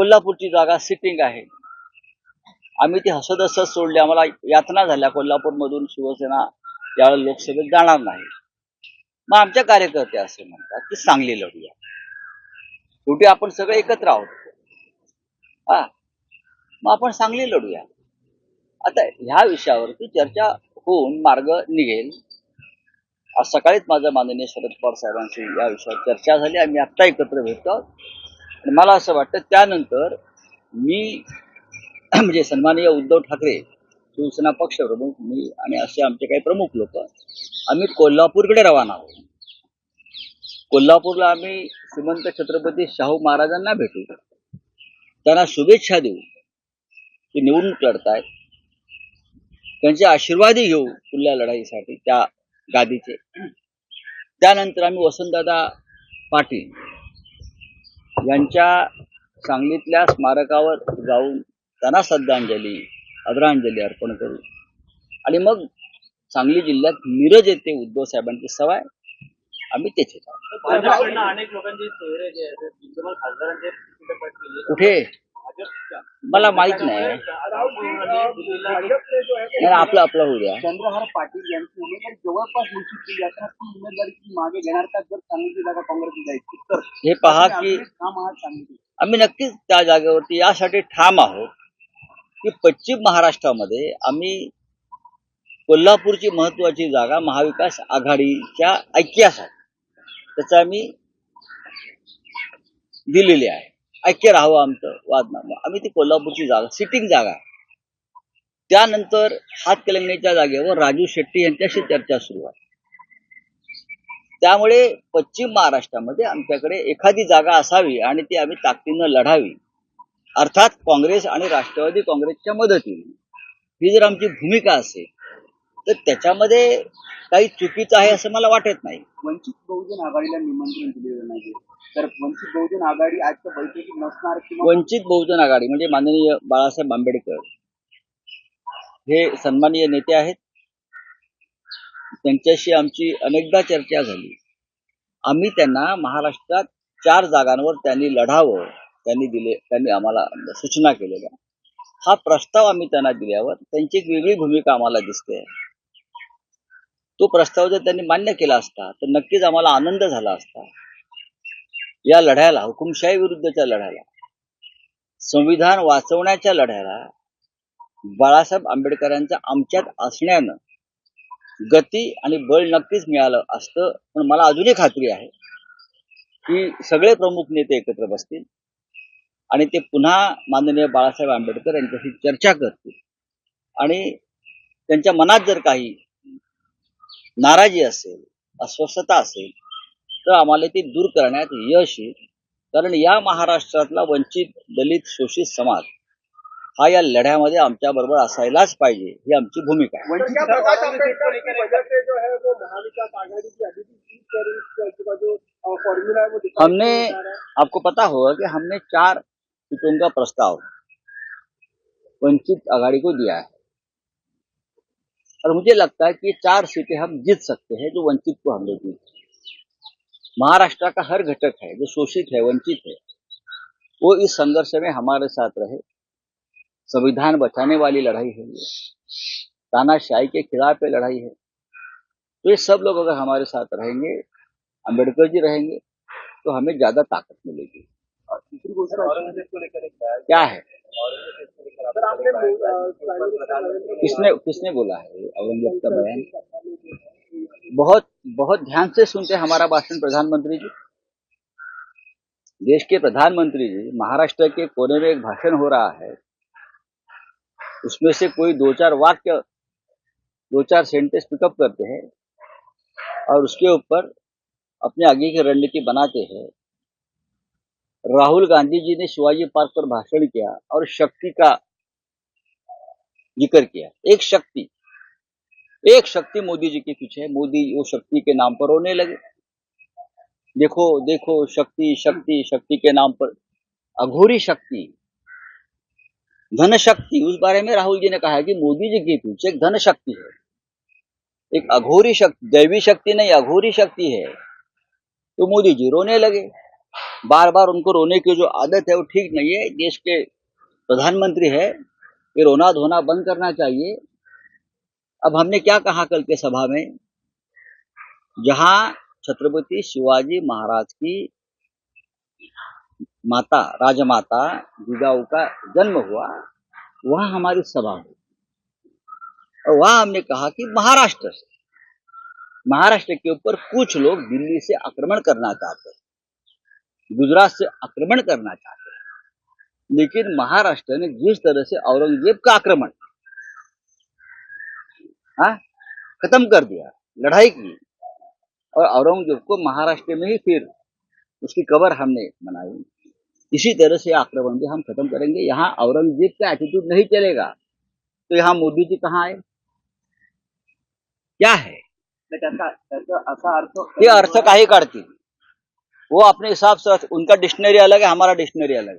कोल्हापूरची जागा सिटिंग आहे. आम्ही ती हसत हसत सोडली. आम्हाला यातना झाल्या कोल्हापूरमधून शिवसेना यावेळेला लोकसभेत जाणार नाही. मग आमच्या कार्यकर्ते असे म्हणतात की सांगली लढूया. शेवटी आपण सगळे एकत्र आहोत. हा. मग आपण सांगली लढूया. आता ह्या विषयावरती चर्चा होऊन मार्ग निघेल. आज सकाळीच माझं माननीय शरद पवार साहेबांशी या विषयावर चर्चा झाली. आम्ही आत्ता एकत्र भेटतो मला असं वाटतं त्यानंतर मी म्हणजे सन्माननीय उद्धव ठाकरे शिवसेना पक्षप्रमुख मी आणि असे आमचे काही प्रमुख लोक आम्ही कोल्हापूरकडे रवाना आहोत. कोल्हापूरला आम्ही श्रीमंत छत्रपती शाहू महाराजांना भेटू. त्यांना शुभेच्छा देऊ ते निवडणूक लढतायत. त्यांचे आशीर्वादही घेऊ पुढल्या लढाईसाठी त्या गादीचे. त्यानंतर आम्ही वसंतदादा पाटील यांच्या सांगलीतल्या स्मारकावर जाऊन त्यांना श्रद्धांजली आदरांजली अर्पण करू. आणि मग सांगली जिल्ह्यात मिरज येथे उद्धव साहेबांची आहे. आम्ही भाजपकडनं अनेक लोकांचे कुठे? मला माहीत नाही. आपलं आपलं होऊ द्या. चंद्रहार पाटील यांची उमेदवारी जवळपास निश्चित केली असताना ती उमेदवारी मागे घेणार का? जर सांगली जागा काँग्रेसची जायची? तर. हे पहा की सांगितले आम्ही नक्कीच त्या जागेवरती यासाठी ठाम आहोत की पश्चिम महाराष्ट्रामध्ये आम्ही कोल्हापूरची महत्वाची जागा महाविकास आघाडीच्या ऐक्यासाठी त्याचं आम्ही दिलेली आहे. ऐक्य राहावं आमचं वाद आम्ही ती कोल्हापूरची जागा सिटिंग जागा. त्यानंतर त्यानंतर हातकलंगणीच्या जागेवर राजू शेट्टी यांच्याशी चर्चा सुरू आहे. त्यामुळे पश्चिम महाराष्ट्रामध्ये आमच्याकडे एखादी जागा असावी आणि ती आम्ही ताकदीनं लढावी. अर्थात काँग्रेस आणि राष्ट्रवादी काँग्रेसच्या मदतीने. ही जर आमची भूमिका असेल तर त्याच्यामध्ये काही चुकीचं आहे असं मला वाटत नाही. वंचित बहुजन आघाडीला निमंत्रण दिलेलं नाही तर वंचित बहुजन आघाडी आजच्या बैठकीत नसणार वंचित बहुजन आघाडी म्हणजे माननीय बाळासाहेब आंबेडकर. हे सन्माननीय नेते आहेत. त्यांच्याशी आमची अनेकदा चर्चा झाली. आम्ही त्यांना महाराष्ट्रात चार जागांवर त्यांनी लढावं त्यांनी दिले त्यांनी आम्हाला सूचना केलेल्या. हा प्रस्ताव आम्ही त्यांना दिल्यावर त्यांची एक वेगळी भूमिका आम्हाला दिसते. तो प्रस्ताव जर त्यांनी मान्य केला असता तर नक्कीच आम्हाला आनंद झाला असता. या लढ्याला हुकुमशाही विरुद्धच्या लढ्याला संविधान वाचवण्याच्या लढ्याला बाळासाहेब आंबेडकरांच्या आमच्यात असण्यानं गती आणि बळ नक्कीच मिळालं असतं पण मला अजूनही खात्री आहे की सगळे प्रमुख नेते एकत्र बसतील आणि ते पुन्हा माननीय बाळासाहेब आंबेडकर यांच्याशी चर्चा करतील. आणि त्यांच्या मनात जर काही नाराजी असेल अस्वस्थता असेल तर आम्हाला ती दूर करण्यात यश येईल. कारण या महाराष्ट्रातला वंचित दलित शोषित समाज हा या लढ्यामध्ये आमच्या बरोबर असायलाच पाहिजे ही आमची भूमिका आहे. वंचित प्रकाश आंबेडकर की वजह से जो है वो महाविकास आघाड़ी की अभी भी जीत कर इसका जो फॉर्मूला है वो दिखाई हमने। आपको पता होगा कि हमने चार सीटों का प्रस्ताव वंचित आघाड़ी को दिया है. और मुझे लगता है कि ये चार सीटें हम जीत सकते हैं जो वंचित को हमने दी महाराष्ट्र का हर घटक है, जो शोषित है, वंचित है, वो इस संघर्ष में हमारे साथ रहे। संविधान बचाने वाली लड़ाई है ये। तानाशाही के खिलाफ ये लड़ाई है। तो ये सब लोग अगर हमारे साथ रहेंगे अंबेडकर जी रहेंगे तो हमें ज़्यादा ताकत मिलेगी। दूसरी घोषणा क्या है? किसने किसने बोला है औरंगज़ेब का बयान? बहुत बहुत ध्यान से सुनते हैं हमारा भाषण प्रधानमंत्री जी। देश के प्रधानमंत्री जी महाराष्ट्र के कोने में एक भाषण हो रहा है। उसमें से कोई दो चार वाक्य दो चार सेंटेंस पिकअप करते हैं और उसके ऊपर अपने आगे की रणनीति बनाते हैं। राहुल गांधी जी ने शिवाजी पार्क पर भाषण किया और शक्ति का ज़िक्र किया। एक शक्ति एक शक्ति मोदी जी के पीछे मोदी वो शक्ति के नाम पर रोने लगे। देखो देखो शक्ति शक्ति शक्ति के नाम पर। अघोरी शक्ति धन शक्ति उस बारे में राहुल जी ने कहा है कि मोदी जी के पीछे एक धन शक्ति है। एक अघोरी शक्ति, दैवी शक्ति नहीं, अघोरी शक्ति है। तो मोदी जी रोने लगे। बार बार उनको रोने की जो आदत है वो ठीक नहीं है। देश के प्रधानमंत्री है, ये रोना धोना बंद करना चाहिए। अब हमने क्या कहा कल के सभा में? जहाँ छत्रपति शिवाजी महाराज की माता, राजमाता जिजाऊ का जन्म हुआ, वहाँ हमारी सभा हुई। और वहाँ हमने कहा कि महाराष्ट्र से, महाराष्ट्र के ऊपर कुछ लोग दिल्ली से आक्रमण करना चाहते हैं। गुजरात से आक्रमण करना चाहते हैं। लेकिन महाराष्ट्र ने जिस तरह से औरंगज़ेब का आक्रमण हाँ, खत्म कर दिया लड़ाई की और औरंगज़ेब को महाराष्ट्र में ही फिर उसकी कबर हमने बनाई। इसी तरह से आक्रमण भी हम खत्म करेंगे। यहाँ औरंगज़ेब का एटीट्यूड नहीं चलेगा। तो यहाँ मोदी जी कहाँ आए क्या है? त्याचा अर्थ ये अर्थ काही काढतील वो अपने हिसाब से उनका डिक्शनरी अलग है हमारा डिक्शनरी अलग है।